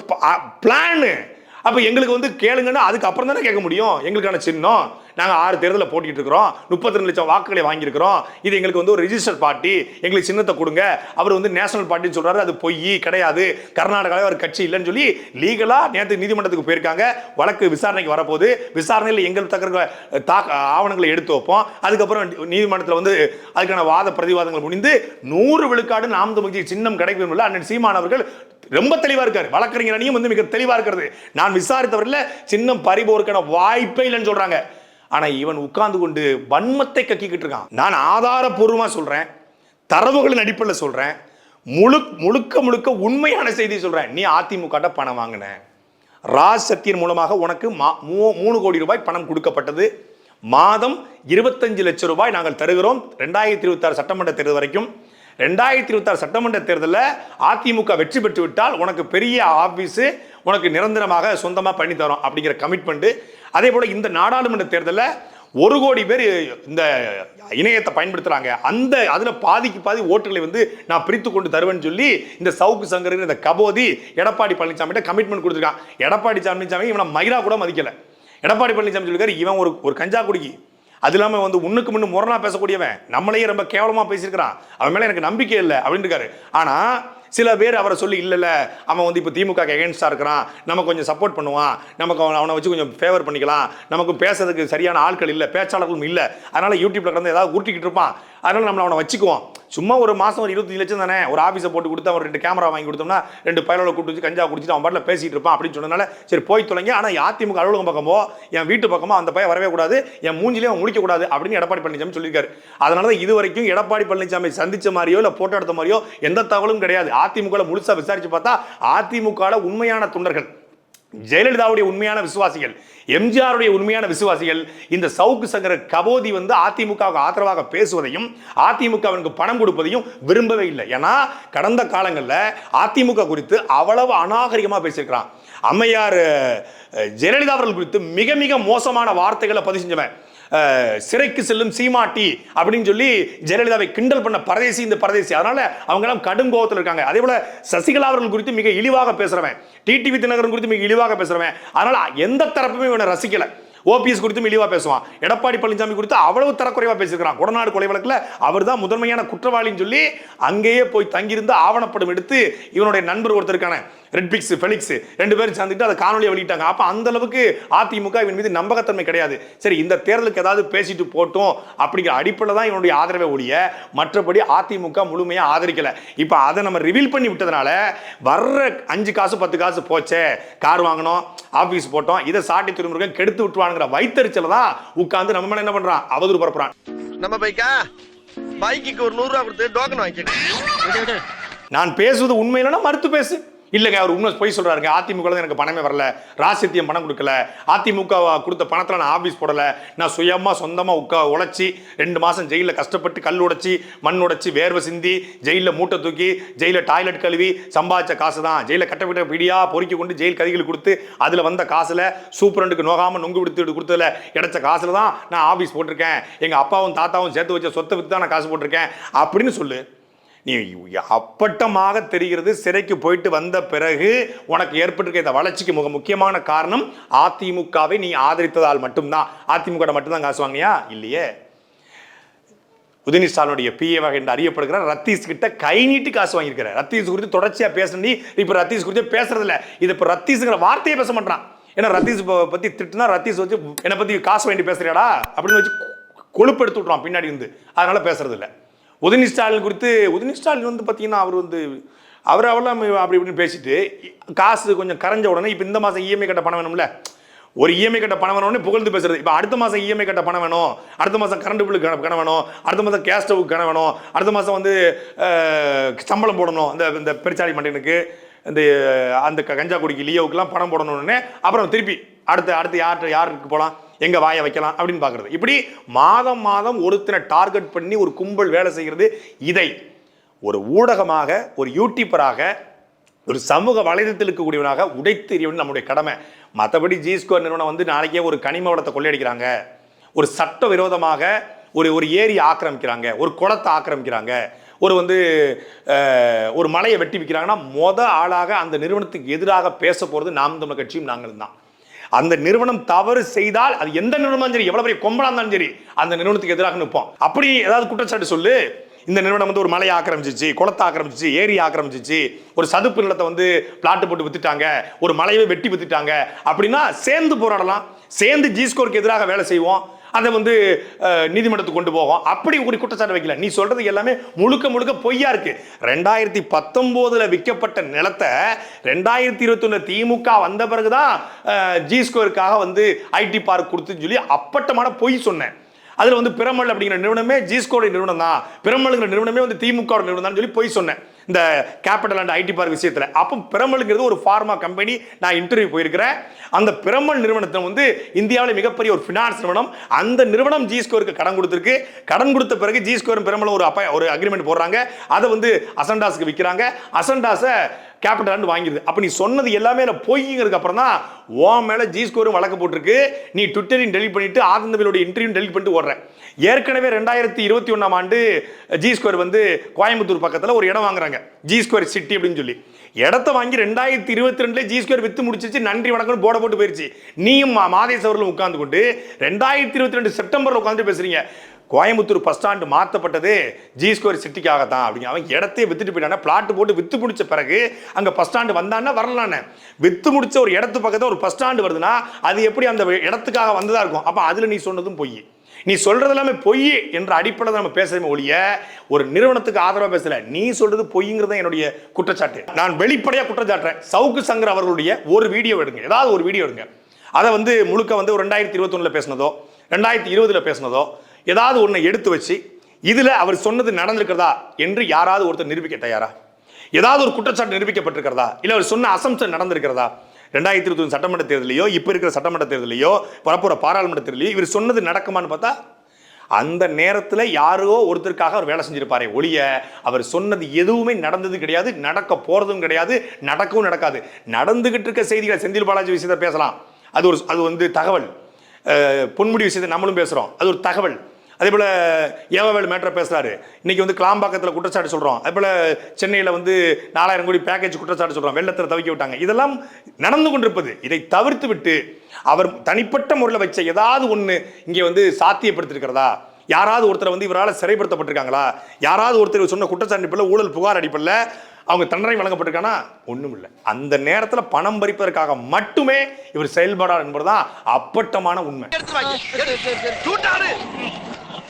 பிளான் அப்ப எங்களுக்கு வந்து கேளுங்கன்னா அதுக்கப்புறம் தானே கேட்க முடியும். எங்களுக்கான சின்னம். நாங்கள் ஆறு தேர்தலில் போட்டிட்டு இருக்கிறோம். முப்பத்தி ரெண்டு லட்சம் வாக்குகளை வாங்கியிருக்கிறோம். இது எங்களுக்கு வந்து ஒரு ரிஜிஸ்டர் பார்ட்டி எங்களுக்கு சின்னத்தை கொடுங்க. அவர் வந்து நேஷனல் பார்ட்டின்னு சொல்றாரு. அது பொய் கிடையாது. கர்நாடகாவில் ஒரு கட்சி இல்லைன்னு சொல்லி லீகலாக நேற்று நீதிமன்றத்துக்கு போயிருக்காங்க. வழக்கு விசாரணைக்கு வரப்போகுது. விசாரணையில் எங்கள் தக்க தாக்க ஆவணங்களை எடுத்து வைப்போம். அதுக்கப்புறம் நீதிமன்றத்தில் வந்து அதுக்கான வாத பிரதிவாதங்கள் முடிந்து நூறு விழுக்காடு நாம் தமிழ் சின்னம் கிடைக்கும் இல்லை. அண்ணன் சீமான் அவர்கள் ரொம்ப தெளிவாக இருக்காரு. வழக்கறிஞர் அணியும் வந்து மிக தெளிவாக இருக்கிறது. நான் விசாரித்தவரில் சின்னம் பறிபோருக்கான வாய்ப்பே இல்லைன்னு சொல்கிறாங்க ஆனால் இவன் உட்கார்ந்து கொண்டு வன்மத்தை கக்கிக்கிட்டு இருக்கான். நான் ஆதாரபூர்வமாக சொல்கிறேன் தரவுகளின் அடிப்படையில் சொல்கிறேன் முழு முழுக்க முழுக்க உண்மையான செய்தி சொல்கிறேன் நீ அதிமுகட்ட பணம் வாங்கின. ராஜ் சத்தியன் மூலமாக உனக்கு மா- மூ- மூணு கோடி ரூபாய் பணம் கொடுக்கப்பட்டது. மாதம் இருபத்தஞ்சு லட்சம் ரூபாய் நாங்கள் தருகிறோம். ரெண்டாயிரத்தி இருபத்தாறு சட்டமன்ற தேர்தல் வரைக்கும். ரெண்டாயிரத்தி இருபத்தாறு சட்டமன்ற தேர்தலில் அதிமுக வெற்றி பெற்று விட்டால் உனக்கு பெரிய ஆபீஸு உனக்கு நிரந்தரமாக சொந்தமாக பண்ணி தரோம் அப்படிங்கிற கமிட்மெண்ட்டு அதே போல இந்த நாடாளுமன்ற தேர்தலில் ஒரு கோடி பேர் இந்த இணையத்தை பயன்படுத்துறாங்க. அந்த அதில் பாதிக்கு பாதி ஓட்டுகளை வந்து நான் பிரித்து கொண்டு தருவேன்னு சொல்லி இந்த சவுக்கு சங்கர் இந்த கபோதி எடப்பாடி பழனிசாமிகிட்ட கமிட்மெண்ட் கொடுத்துருக்கான். எடப்பாடி பழனிசாமி இவனை மயிலா கூட மதிக்கலை. எடப்பாடி பழனிசாமி சொல்லியிருக்காரு இவன் ஒரு ஒரு கஞ்சா குடிக்கி அது இல்லாமல் வந்து உன்னுக்கு முன்னு முரணா பேசக்கூடியவன். நம்மளையே ரொம்ப கேவலமாக பேசியிருக்கிறான். அவன் மேலே எனக்கு நம்பிக்கை இல்லை அப்படின்னு இருக்காரு ஆனால் சில பேர் அவரை சொல்லி இல்லைல்ல அவன் வந்து இப்போ திமுக எகென்ஸ்டா இருக்கிறான். நம்ம கொஞ்சம் சப்போர்ட் பண்ணுவான். நமக்கு அவனை அவனை வச்சு கொஞ்சம் ஃபேவர் பண்ணிக்கலாம். நமக்கு பேசுறதுக்கு சரியான ஆட்கள் இல்லை பேச்சாளர்களும் இல்லை. அதனால் யூடியூப்பில் கிடந்து ஏதாவது உருட்டிக்கிட்டு இருப்பான். அதனால் நம்ம அவனை வச்சுக்குவோம் சும்மா ஒரு மாதம் ஒரு இருபத்தஞ்சு லட்சம் தானே? ஒரு ஆஃபீஸை போட்டு கொடுத்து அவன் ரெண்டு கேமரா வாங்கி கொடுத்தோம்னா ரெண்டு பயலோட கூட்டு வச்சு கஞ்சா குடிச்சிட்டு அவன் பாட்டில் பேசிகிட்டு இருப்பான் அப்படின்னு சொன்னதுனால சரி போய் தொலைங்க. ஆனால் அதிமுக அலுவலகம் பக்கமோ என் வீட்டு பக்கமோ அந்த பையன் வரவே கூடாது. என் மூஞ்சிலே அவன் முடிக்கக்கூடாது அப்படின்னு எடப்பாடி பழனிசாமி சொல்லியிருக்காரு. அதனால தான் இது வரைக்கும் எடப்பாடி பழனிசாமி சந்திச்ச மாதிரியோ இல்லை போட்டோ எடுத்த மாதிரியோ எந்த தகவலும் கிடையாது. அதிமுக முழுசாக விசாரித்து பார்த்தா அதிமுக உண்மையான தொண்டர்கள். ஜெயலலிதாவுடைய உண்மையான விசுவாசிகள் எம்ஜிஆருடைய உண்மையான விசுவாசிகள் இந்த சவுக்கு சங்கர கபோதி வந்து அதிமுகவுக்கு ஆதரவாக பேசுவதையும் அதிமுகவிற்கு பணம் கொடுப்பதையும் விரும்பவே இல்லை. ஏன்னா கடந்த காலங்களில் அதிமுக குறித்து அவ்வளவு அநாகரிகமாக பேசியிருக்கிறான். அம்மையார் ஜெயலலிதா அவர்கள் குறித்து மிக மிக மோசமான வார்த்தைகளை பதிவு செஞ்சவன். சிறைக்கு செல்லும் சீமாட்டி அப்படின்னு சொல்லி ஜெயலலிதாவை கிண்டல் பண்ண பரதேசி இந்த பரதேசி. அதனால அவங்க எல்லாம் கடும் கோபத்தில் இருக்காங்க. அதே போல சசிகலா அவர்கள் குறித்து மிக இழிவாக பேசுறவன் டிடிவி தினகரன் குறித்து மிக இழிவாக பேசுறவன். அதனால எந்த தரப்புமே இவனை ரசிக்கலை. ஓபிஎஸ் குறித்து இழிவாக பேசுவான். எடப்பாடி பழனிசாமி குறித்து அவ்வளவு தரக்குறைவாக பேசியிருக்கிறான். கொடநாடு கொலை வழக்கில் அவர் தான் முதன்மையான குற்றவாளின்னு சொல்லி அங்கேயே போய் தங்கியிருந்து ஆவணப்படம் எடுத்து இவனுடைய நண்பர் ஒருத்தருக்கான ரெட்பிக்ஸ் ரெட் பிக்ஸ் ஃபெலிக்ஸ் ரெண்டு பேரும் சேர்ந்துட்டு அதை காணொலியை வெளியிட்டாங்க. அப்போ அந்த அளவுக்கு அதிமுக இவன் மீது நம்பகத்தன்மை கிடையாது. சரி இந்த தேர்தலுக்கு ஏதாவது பேசிட்டு போட்டோம் அப்படிங்கிற அடிப்படையில் தான் இவனுடைய ஆதரவை ஒழிய மற்றபடி அதிமுக முழுமையாக ஆதரிக்கலை. இப்போ அதை நம்ம ரிவீல் பண்ணி விட்டதுனால வர்ற அஞ்சு காசு பத்து காசு போச்சே. கார் வாங்கினோம் ஆஃபீஸ் போட்டோம். இதை சாட்டி திருமுருகன் கெடுத்து விட்டுவானுங்கிற வைத்தறிச்சல தான் உட்கார்ந்து நம்ம மேல என்ன பண்றான்? அவதூறு பரப்புறான். நம்ம பைக்கா? பைக்குக்கு ஒரு நூறு ரூபா கொடுத்து டோக்கன் வாங்கிக்கிட்டு. நான் பேசுவது உண்மையிலனா மறுத்து பேசு. இல்லைங்க அவர் உண்மை போய் சொல்கிறாருங்க அதிமுக எனக்கு பணமே வரல. ராசித்தியம் பணம் கொடுக்கல. அதிமுக கொடுத்த பணத்தில் நான் ஆஃபீஸ் போடலை. நான் சுயமாக சொந்தமாக உட்கா உழைச்சி ரெண்டு மாதம் ஜெயிலில் கஷ்டப்பட்டு கல் உடைச்சி மண் உடைச்சி வேர்வை சிந்தி ஜெயிலில் மூட்டை தூக்கி ஜெயிலில் டாய்லெட் கழுவி சம்பாதிச்ச காசு தான் ஜெயிலில் கட்டப்பட்ட பிடியாக பொறுக்கி கொண்டு ஜெயில் கதிகள் கொடுத்து அதில் வந்த காசில் சூப்பரண்டுக்கு நோகாமல் நொங்கு விடுத்து கொடுத்ததில் கிடைச்ச காசில் தான் நான் ஆஃபீஸ் போட்டிருக்கேன். எங்கள் அப்பாவும் தாத்தாவும் சேர்த்து வச்ச சொத்தை விற்று தான் நான் காசு போட்டிருக்கேன். அப்படின்னு சொல்லு. நீ அப்பட்டமாக தெரிகிறது சிறைக்கு போயிட்டு வந்த பிறகு உனக்கு ஏற்பட்டிருக்க இந்த வளர்ச்சிக்கு மிக முக்கியமான காரணம் அதிமுகவை நீ ஆதரித்ததால் மட்டும்தான். அதிமுக மட்டும்தான் காசு வாங்கினியா? இல்லையே. உதயநிதி ஸ்டாலினுடைய பிஏவாக என்று அறியப்படுகிற ரத்தீஸ் கிட்ட கை நீட்டி காசு வாங்கியிருக்கிற ரத்தீஸ் குறித்து தொடர்ச்சியாக பேசுன. நீ ரத்தீஸ் குறித்து பேசுறது இது இப்போ ரத்தீஸ்ங்கிற வார்த்தையே பேச மாட்டான் ஏன்னா ரத்தீஸ் பற்றி திட்டுனா ரத்தீஸ் வச்சு என்னை பற்றி காசு வாங்கி பேசுறியாடா? அப்படின்னு வச்சு கொழுப்பு எடுத்து விட்றான் பின்னாடி இருந்து. அதனால பேசுறது உதயநிதி ஸ்டாலின் குறித்து உதயநிதி ஸ்டாலின் வந்து பார்த்தீங்கன்னா அவர் வந்து அவர் அவெல்லாம் அப்படி இப்படின்னு பேசிட்டு காசு கொஞ்சம் கரைஞ்ச உடனே இப்போ இந்த மாதம் இஎம்ஐ கட்ட பணம் வேணும்ல? ஒரு இஎம்ஐ கட்ட பணம் வேணும்னு புகழ்ந்து பேசுறது. இப்போ அடுத்த மாதம் இஎம்ஐ கட்ட பணம் வேணும். அடுத்த மாதம் கரண்ட் பில்லு கண வேணும். அடுத்த மாதம் கேஸ் ஸ்டவுக்கு கண வேணும். அடுத்த மாதம் வந்து சம்பளம் போடணும். இந்த இந்த பெருச்சாடி மண்டனுக்கு இந்த அந்த க- கஞ்சா குடிக்கு லியோவுக்குலாம் பணம் போடணும்னு அப்புறம் திருப்பி அடுத்து அடுத்து யார்கிட்ட யாருக்கு போகலாம் எங்க வாயை வைக்கலாம் அப்படின்னு பார்க்குறது. இப்படி மாதம் மாதம் ஒருத்தனை டார்கெட் பண்ணி ஒரு கும்பல் வேலை செய்கிறது இதை. ஒரு ஊடகமாக ஒரு யூடியூப்பராக ஒரு சமூக வலைதளத்தில் இருக்கக்கூடியவனாக உடைத்து எறியவன் நம்முடைய கடமை. மற்றபடி ஜிஸ்கோர் நிறுவனம் வந்து நாளைக்கே ஒரு கனிம வளத்தை கொள்ளையடிக்கிறாங்க. ஒரு சட்ட விரோதமாக ஒரு ஒரு ஏரி ஆக்கிரமிக்கிறாங்க. ஒரு குளத்தை ஆக்கிரமிக்கிறாங்க. ஒரு வந்து ஒரு மலையை வெட்டி விற்கிறாங்கன்னா மொத ஆளாக அந்த நிறுவனத்துக்கு எதிராக பேச போகிறது நாம் தமிழ் கட்சியும் நாங்கள் தான். அந்த நிறுவனம் தவறு செய்தால் அது எந்த நிறுவனம் சரி எவ்வளவு பெரிய கொம்பளா இருந்தாலும் சரி அந்த நிறுவனத்துக்கு எதிராக நிற்போம் அப்படி ஏதாவது குற்றச்சாட்டு சொல்லு. இந்த நிறுவனம் வந்து ஒரு மலையை ஆக்கிரமிச்சிச்சு குளத்தை ஆக்கிரமிச்சிச்சு ஏரி ஆக்கிரமிச்சிச்சு ஒரு சதுப்பு நிலத்தை வந்து பிளாட்டு போட்டு வித்துட்டாங்க ஒரு மலையை வெட்டி வித்துட்டாங்க. அப்படின்னா சேர்ந்து போராடலாம். சேர்ந்து ஜிஸ்கோருக்கு எதிராக வேலை செய்வோம். அதை வந்து நீதிமன்றத்துக்கு கொண்டு போகும் அப்படி ஒரு குற்றச்சாட்டு வைக்கல. நீ சொல்றது எல்லாமே முழுக்க முழுக்க பொய்யா இருக்கு. ரெண்டாயிரத்தி பத்தொன்பதுல விற்கப்பட்ட நிலத்தை ரெண்டாயிரத்தி இருபத்தொன்னு திமுக வந்த பிறகுதான் ஜிஸ்கோருக்காக வந்து ஐடி பார்க் கொடுத்துன்னு சொல்லி அப்பட்டமான பொய் சொன்னேன். அதில் வந்து பிரமல் அப்படிங்கிற நிறுவனமே ஜிஸ்கோட நிறுவனம் தான் பிரமல்ங்கிற நிறுவனமே வந்து திமுக நிறுவனம் தான் சொல்லி பொய் சொன்னேன். இந்த கேபிட்டல் அண்ட் ஐடி பார்க் விஷயத்தில். அப்போ பிரமலுங்கிறது ஒரு ஃபார்மா கம்பெனி நான் இன்டர்வியூ போயிருக்கிறேன். அந்த பிரமல் நிறுவனத்தை வந்து இந்தியாவில் மிகப்பெரிய ஒரு ஃபினான்ஸ் நிறுவனம். அந்த நிறுவனம் ஜி ஸ்கோருக்கு கடன் கொடுத்துருக்கு. கடன் கொடுத்த பிறகு ஜி ஸ்கோரும் பிரமலும் ஒரு அப்ப ஒரு அக்ரிமெண்ட் போடுறாங்க. அதை வந்து அசண்டாஸுக்கு விற்கிறாங்க அசண்டாஸை கேபிட்டலான்னு வாங்கிடுது அப்போ நீ சொன்னது எல்லாமே இல்லை போய்ங்கிறதுக்கு அப்புறம் தான் ஓன் மேலே ஜி ஸ்கோரும் வழக்கு போட்டிருக்கு. நீ ட்விட்டரையும் டெலிட் பண்ணிட்டு ஆனந்தவிலோட இன்டர்வியூ டெலிட் பண்ணிட்டு ஓடுறேன் ஏற்கனவே ரெண்டாயிரத்தி இருபத்தி ஒன்றாம் ஆண்டு ஜி ஸ்கொயர் வந்து கோயம்புத்தூர் பக்கத்தில் ஒரு இடம் வாங்குறாங்க. ஜி ஸ்கொயர் சிட்டி அப்படின்னு சொல்லி. இடத்த வாங்கி ரெண்டாயிரத்தி இருபத்தி ரெண்டுல ஜி ஸ்கொயர் வித்து முடிச்சிச்சு நன்றி வணக்கம் போட போட்டு போயிருச்சு. நீயும் மா- மாதேஷ் அவர்களும் உட்கார்ந்து கொண்டு ரெண்டாயிரத்தி இருபத்தி ரெண்டு செப்டம்பரில் உட்காந்து பேசுறீங்க. கோயம்புத்தூர் பஸ் ஸ்டாண்டு மாற்றப்பட்டது ஜி ஸ்கொயர் சிட்டிக்காக தான் அப்படிங்க. அவன் இடத்தையே வித்துட்டு போயிட்டான. பிளாட்டு போட்டு வித்து முடிச்ச பிறகு அங்கே பஸ் ஸ்டாண்டு வந்தான்னா வரலான்னு. வித்து முடிச்ச ஒரு இடத்து பக்கத்தில் ஒரு பஸ் ஸ்டாண்டு வருதுன்னா அது எப்படி அந்த இடத்துக்காக வந்ததா இருக்கும்? அப்போ அதில் நீ சொன்னதும் பொய். நீ சொல்றது எல்லாமே பொய் என்ற அடிப்படையில் நம்ம பேசுறமே ஒழிய ஒரு நிறுவனத்துக்கு ஆதரவா பேசல. நீ சொல்றது பொய்ங்கிறது என்னுடைய குற்றச்சாட்டு. நான் வெளிப்படையா குற்றச்சாட்டுறேன் சவுக்கு சங்கர் அவர்களுடைய ஒரு வீடியோ எடுங்க. ஏதாவது ஒரு வீடியோ எடுங்க. அதை வந்து முழுக்க வந்து ஒரு ரெண்டாயிரத்தி இருபத்தொன்னுல பேசினதோ ரெண்டாயிரத்தி இருபதுல பேசினதோ ஏதாவது ஒன்றை எடுத்து வச்சு இதில் அவர் சொன்னது நடந்திருக்கிறதா என்று யாராவது ஒருத்தர் நிரூபிக்க தயாரா? ஏதாவது ஒரு குற்றச்சாட்டு நிரூபிக்கப்பட்டிருக்கிறதா? இல்லை அவர் சொன்ன அசம்சன் நடந்திருக்கிறதா? ரெண்டாயிரத்தி இருபத்தி சட்டமன்ற தேர்தலையோ இப்போ இருக்கிற சட்டமன்ற தேர்தலையோ வரப்போகிற பாராளுமன்ற தேர்தலையோ இவர் சொன்னது நடக்குமான்னு பார்த்தா அந்த நேரத்தில் யாரோ ஒருத்தருக்காக அவர் வேலை செஞ்சிருப்பாரே ஒழிய அவர் சொன்னது எதுவுமே நடந்தது கிடையாது நடக்க போகிறதும் கிடையாது நடக்கவும் நடக்காது. நடந்துகிட்டு இருக்க செய்திகள் செந்தில் பாலாஜி விஷயத்தை பேசலாம். அது ஒரு அது வந்து தகவல். பொன்முடி விஷயத்தை நம்மளும் பேசுகிறோம் அது ஒரு தகவல். அதே போல் ஏவவேல் மேட்டரை பேசுகிறாரு இன்றைக்கி வந்து கிளாம்பாக்கத்தில் குற்றச்சாட்டு சொல்கிறோம் அதே போல் சென்னையில் வந்து நாலாயிரம் கோடி பேக்கேஜ் குற்றச்சாட்டு சொல்கிறோம் வெள்ளத்தில் தவிக்க விட்டாங்க. இதெல்லாம் நடந்து கொண்டிருப்பது. இதை தவிர்த்து விட்டு அவர் தனிப்பட்ட முறையில் வச்ச ஏதாவது ஒன்று இங்கே வந்து சாத்தியப்படுத்திருக்கிறதா? யாராவது ஒருத்தர் வந்து இவரால் சிறைப்படுத்தப்பட்டிருக்காங்களா? யாராவது ஒருத்தர் சொன்ன குற்றச்சாட்டு ஊழல் புகார் அடிப்பில் அவங்க தண்டனை வழங்கப்பட்டிருக்கானா? ஒன்றும் இல்லை. அந்த நேரத்தில் பணம் பறிப்பதற்காக மட்டுமே இவர் செயல்படார் என்பதுதான் அப்பட்டமான உண்மை.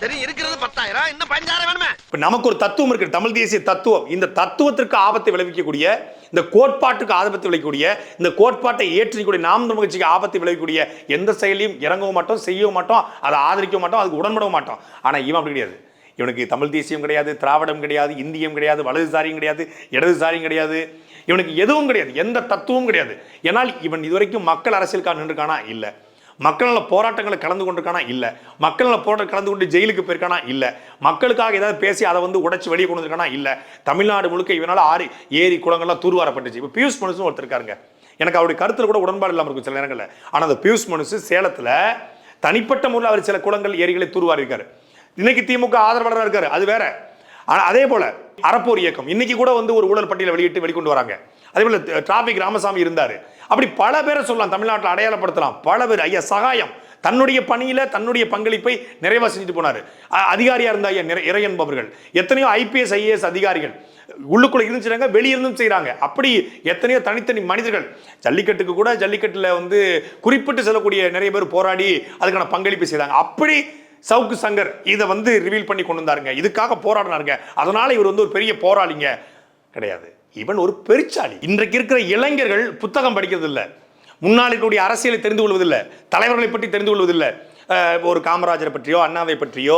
சரி இருக்கிறது பத்தாயிரம் இன்னும் பஞ்சாயிரம் வேணுமே. இப்ப நமக்கு ஒரு தத்துவம் இருக்கு தமிழ் தேசிய தத்துவம். இந்த தத்துவத்திற்கு ஆபத்தை விளைவிக்கக்கூடிய இந்த கோட்பாட்டுக்கு ஆபத்தை விளைவிக்கக்கூடிய இந்த கோட்பாட்டை ஏற்றிக்கூடிய நாம் தமிழ் கட்சிக்கு ஆபத்தை விளைவிக்கக்கூடிய எந்த செயலையும் இறங்கவும் மாட்டோம் செய்யவும் மாட்டோம் அதை ஆதரிக்கவும் மாட்டோம் அதுக்கு உடன்படவும் மாட்டோம். ஆனா இவன் அப்படி கிடையாது. இவனுக்கு தமிழ் தேசியம் கிடையாது திராவிடம் கிடையாது இந்தியம் கிடையாது வலதுசாரியும் கிடையாது இடதுசாரியும் கிடையாது. இவனுக்கு எதுவும் கிடையாது எந்த தத்துவமும் கிடையாது. ஏன்னால் இவன் இதுவரைக்கும் மக்கள் அரசியலுக்காக நின்றுக்கானா இல்லை. மக்கள் நல போராட்டங்களை கலந்து கொண்டிருக்கானா? இல்லை. மக்கள் நல போராட்டம் கலந்து கொண்டு ஜெயிலுக்கு போயிருக்கானா? இல்லை. மக்களுக்காக ஏதாவது பேசி அதை வந்து உடைச்சி வெளியே கொண்டு வந்திருக்கானா? இல்லை. தமிழ்நாடு முழுக்க இவனால் ஆறு ஏரி குளங்கள்லாம் தூர்வாரப்பட்டுச்சு. இப்போ பியூஷ் மனுஷன் ஒருத்தர் இருக்காருங்க. எனக்கு அவருடைய கருத்தில் கூட உடன்பாடு இல்லாமல் இருக்கும் சில நேரங்களில். ஆனால் அந்த பியூஷ் மனுஷு சேலத்தில் தனிப்பட்ட முறையில் அவர் சில குளங்கள் ஏரிகளை தூர்வாரிருக்காரு இன்னைக்கு திமுக ஆதரவாளராக இருக்காரு. அது வேற. ஆனால் அதே போல அறப்போர் இயக்கம். இன்னைக்கு கூட வந்து ஒரு ஊழல் பட்டியலை வெளியிட்டு வெளிக்கொண்டு வராங்க. அதே போல டிராபிக் ராமசாமி இருந்தார். அப்படி பல பேரை சொல்லலாம் தமிழ்நாட்டில் அடையாளப்படுத்தலாம். பல பேர் ஐயா சகாயம். தன்னுடைய பணியில் தன்னுடைய பங்களிப்பை நிறைவா செஞ்சுட்டு போனார். அ- இருந்த ஐயா இறை என்பவர்கள் எத்தனையோ ஐபிஎஸ் ஐஏஎஸ் அதிகாரிகள் உள்ளுக்குள்ளே இருந்து செய்கிறாங்க வெளியிருந்தும் செய்கிறாங்க அப்படி எத்தனையோ தனித்தனி மனிதர்கள் ஜல்லிக்கட்டுக்கு கூட ஜல்லிக்கட்டில் வந்து குறிப்பிட்டு செல்லக்கூடிய நிறைய பேர் போராடி அதுக்கான பங்களிப்பு செய்தாங்க. அப்படி சவுக்கு சங்கர் இதை வந்து ரிவீல் பண்ணி கொண்டு வந்தாருங்க. இதுக்காக போராடினாருங்க. அதனால் இவர் வந்து ஒரு பெரிய போராளிங்க. கிடையாது. இவன் ஒரு பெருச்சாளி. இன்றைக்கு இருக்கிற இளைஞர்கள் புத்தகம் படிக்கிறது இல்ல இருக்கக்கூடிய அரசியலை தெரிந்து கொள்வதில்லை. தலைவர்களை பற்றி தெரிந்து கொள்வதில்லை. ஒரு காமராஜரை பற்றியோ அண்ணாவை பற்றியோ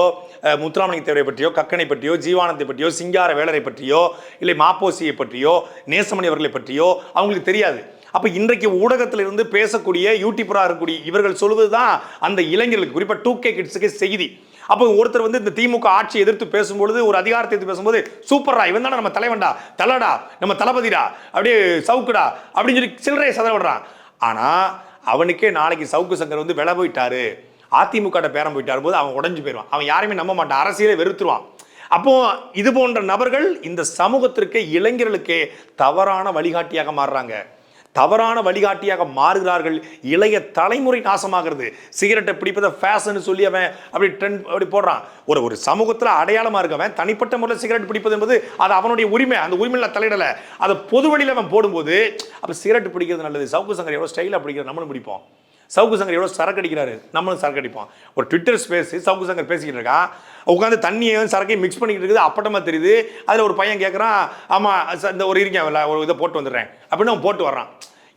முத்துராமலிங்க தேவரை பற்றியோ கக்கனை பற்றியோ ஜீவானந்தை பற்றியோ சிங்கார வேலரை பற்றியோ இல்லை மாப்போசியை பற்றியோ நேசமணி அவர்களை பற்றியோ அவங்களுக்கு தெரியாது. அப்போ இன்றைக்கு ஊடகத்திலிருந்து பேசக்கூடிய யூடியூபரா இருக்கக்கூடிய இவர்கள் சொல்வது தான் அந்த இளைஞர்களுக்கு குறிப்பாக டூ கே கிட்ஸுக்கு செய்தி. அப்போ ஒருத்தர் வந்து இந்த திமுக ஆட்சி எதிர்த்து பேசும்பொழுது ஒரு அதிகாரத்தை எதிர்த்து பேசும்போது சூப்பர்ரா இவன் தானே நம்ம தலைவன்டா தலடா நம்ம தளபதிடா அப்படியே சவுக்குடா அப்படின்னு சொல்லி சில்லறையை சதற விடுறான் ஆனால் அவனுக்கே நாளைக்கு சவுக்கு சங்கர் வந்து விலை போயிட்டாரு. அதிமுக பேரம் போயிட்டாரு போது அவன் உடஞ்சு போயிடுவான். அவன் யாரையுமே நம்ப மாட்டான். அரசியலை வெறுத்துருவான். அப்போ இது போன்ற நபர்கள் இந்த சமூகத்திற்கு இளைஞர்களுக்கே தவறான வழிகாட்டியாக மாறுறாங்க. தவறான வழிகாட்டியாக மாறுகிறார்கள். இளைய தலைமுறை நாசமாகிறது. சிகரெட்டை பிடிப்பதை ஃபேஷன் சொல்லி அவன் அப்படி ட்ரெண்ட் அப்படி போடுறான். ஒரு ஒரு சமூகத்தில் அடையாளமாக இருக்கவன் தனிப்பட்ட முறையில் சிகரெட் பிடிப்பது என்பது அது அவனுடைய உரிமை. அந்த உரிமையில் தலையிடலை. அதை பொது வழியில் அவன் போடும்போது அப்போ சிகரெட் பிடிக்கிறது நல்லது. சவுக்கு சங்கர் எவ்வளோ ஸ்டைலாக பிடிக்கிறது நம்மளும் பிடிப்போம். சவுக்கு சங்கர் எவ்வளோ சரக்கு அடிக்கிறாரு நம்மளும் சரக்கு அடிப்போம் ஒரு ட்விட்டர் ஸ்பேஸ் சவுக்கு சங்கர் பேசிக்கிட்டு இருக்கா? உட்காந்து தண்ணியையும் சரக்கையும் மிக்ஸ் பண்ணிக்கிட்டு இருக்குது. அப்பட்டமா தெரியுது. அதில் ஒரு பையன் கேட்குறான் ஆமாம் இந்த ஒரு இருக்கேன் ஒரு இதை போட்டு வந்துடுறேன். அப்படின்னு அவன் போட்டு வர்றான்.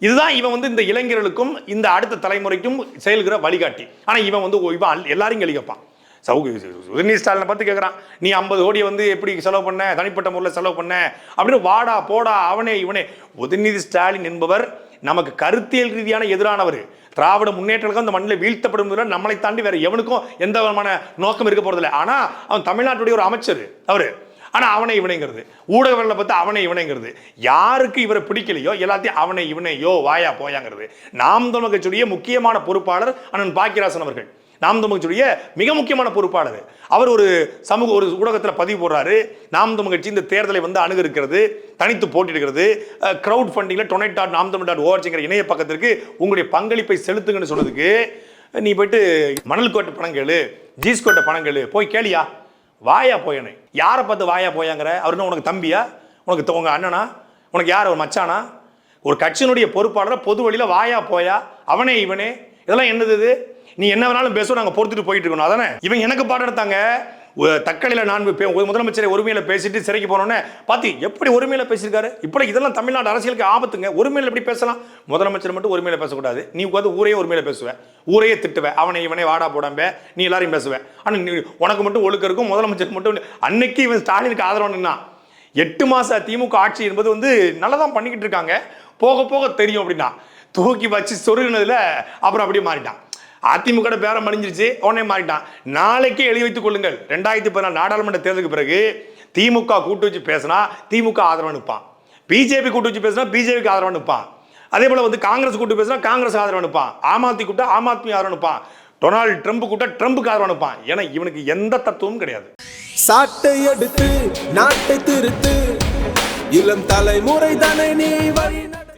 இதுதான் இவன் வந்து இந்த இளைஞர்களுக்கும் இந்த அடுத்த தலைமுறைக்கும் செயல்கிற வழிகாட்டி. ஆனால் இவன் வந்து இவன் எல்லாரையும் கழிக்கப்பான் சவுக்கு உதயநிதி ஸ்டாலினை பார்த்து கேட்குறான் நீ ஐம்பது கோடியை வந்து எப்படி செலவு பண்ண? தனிப்பட்ட முறையில் செலவு பண்ண? அப்படின்னு வாடா போடா அவனே இவனே. உதயநிதி ஸ்டாலின் என்பவர் நமக்கு கருத்தியல் ரீதியான எதிரானவர். திராவிட முன்னேற்றங்களுக்கும் அந்த மண்ணில் வீழ்த்தப்படும் நம்மளை தாண்டி வேற எவனுக்கும் எந்த விதமான நோக்கம் இருக்க போறதில்லை. ஆனா அவன் தமிழ்நாட்டுடைய ஒரு அமைச்சர் அவரு. ஆனா அவனை இவனைங்கிறது. ஊடகங்களை பார்த்து அவனை இவனைங்கிறது. யாருக்கு இவரை பிடிக்கலையோ எல்லாத்தையும் அவனை இவனையோ வாயா போயாங்கிறது. நாம் தமிழ் கட்சியுடைய முக்கியமான பொறுப்பாளர் அண்ணன் பாக்கியராசன் அவர்கள். நாம் தமிழ் கட்சியுடைய மிக முக்கியமான பொறுப்பாளர் அவர் ஒரு சமூக ஒரு ஊடகத்தில் பதிவு போடுறாரு. நாம் தமிழ் கட்சி இந்த தேர்தலை வந்து அணுகிருக்கிறது தனித்து போட்டிடுகிறது க்ரௌட் ஃபண்டிங்கில் டொனைட் டாட் நாம் தமிழ் டாட் ஓஆர்ஜிங்கிற இணைய பக்கத்திற்கு உங்களுடைய பங்களிப்பை செலுத்துங்கன்னு சொன்னதுக்கு நீ போயிட்டு மணல் கோட்டை பணம் கேளு ஜீஸ் கோட்டை பணம் கேளு போய் கேளியா? வாயா போயனே யாரை பார்த்து வாயா போயாங்கிற? அவர் உனக்கு தம்பியா? உனக்கு உங்கள் அண்ணனா? உனக்கு யார் ஒரு மச்சானா? ஒரு கட்சியினுடைய பொறுப்பாளரை பொது வழியில் வாயா போயா? அவனே இவனே. இதெல்லாம் என்னது இது? நீ என்ன வேணாலும் பேசுவோம் நாங்கள் பொறுத்துட்டு போயிட்டு இருக்கணும் அதானே? இவன் எனக்கு பாடம் எடுத்தாங்க. தக்கலையில் நான் ஒரு முதலமைச்சரை உரிமையில் பேசிட்டு சிறைக்கு போனோன்னே பார்த்து எப்படி உரிமையில் பேசியிருக்காரு? இப்படி இதெல்லாம் தமிழ்நாடு அரசியலுக்கு ஆபத்துங்க. உரிமையில் எப்படி பேசலாம்? முதலமைச்சர் மட்டும் உரிமையில் பேசக்கூடாது. நீ உட்காந்து ஊரையே உரிமையில் பேசுவேன் ஊரையே திட்டுவேன் அவனை இவனை வாடா போடாம நீ எல்லாரையும் பேசுவேன் ஆனால் நீ உனக்கு மட்டும் ஒழுக்க இருக்கும் முதலமைச்சருக்கு மட்டும் அன்னைக்கு இவன் ஸ்டாலினுக்கு ஆதரவு எட்டு மாதம் திமுக ஆட்சி என்பது வந்து நல்லா தான் பண்ணிக்கிட்டு இருக்காங்க. போக போக தெரியும் அப்படின்னா தூக்கி வச்சு சொருகினதில் அப்புறம் அப்படியே மாறிட்டான். அதிமுக பேரம் மடிஞ்சிருச்சு உடனே மாறிட்டான். நாளைக்கே எழுதி வைத்துக் கொள்ளுங்கள். ரெண்டாயிரத்தி பதினாலு நாடாளுமன்ற தேர்தலுக்கு பிறகு திமுக கூட்டு வச்சு பேசினா திமுக ஆதரவு நிற்பான். பிஜேபி கூட்டு வச்சு பேசினா பிஜேபிக்கு ஆதரவு நிற்பான். அதே போல வந்து காங்கிரஸ் கூட்டு பேசினா காங்கிரஸ் ஆதரவு நிற்பான். ஆம் ஆத்மி கூட்டா ஆம் ஆத்மி ஆதரவு நிற்பான். டொனால்டு ட்ரம்ப் கூட்ட ட்ரம்ப்புக்கு ஆதரவு நிற்பான். ஏன்னா இவனுக்கு எந்த தத்துவமும் கிடையாது. சாட்டை எடுத்து நாட்டை திருத்து. இளம் தலைமுறை தானே நீ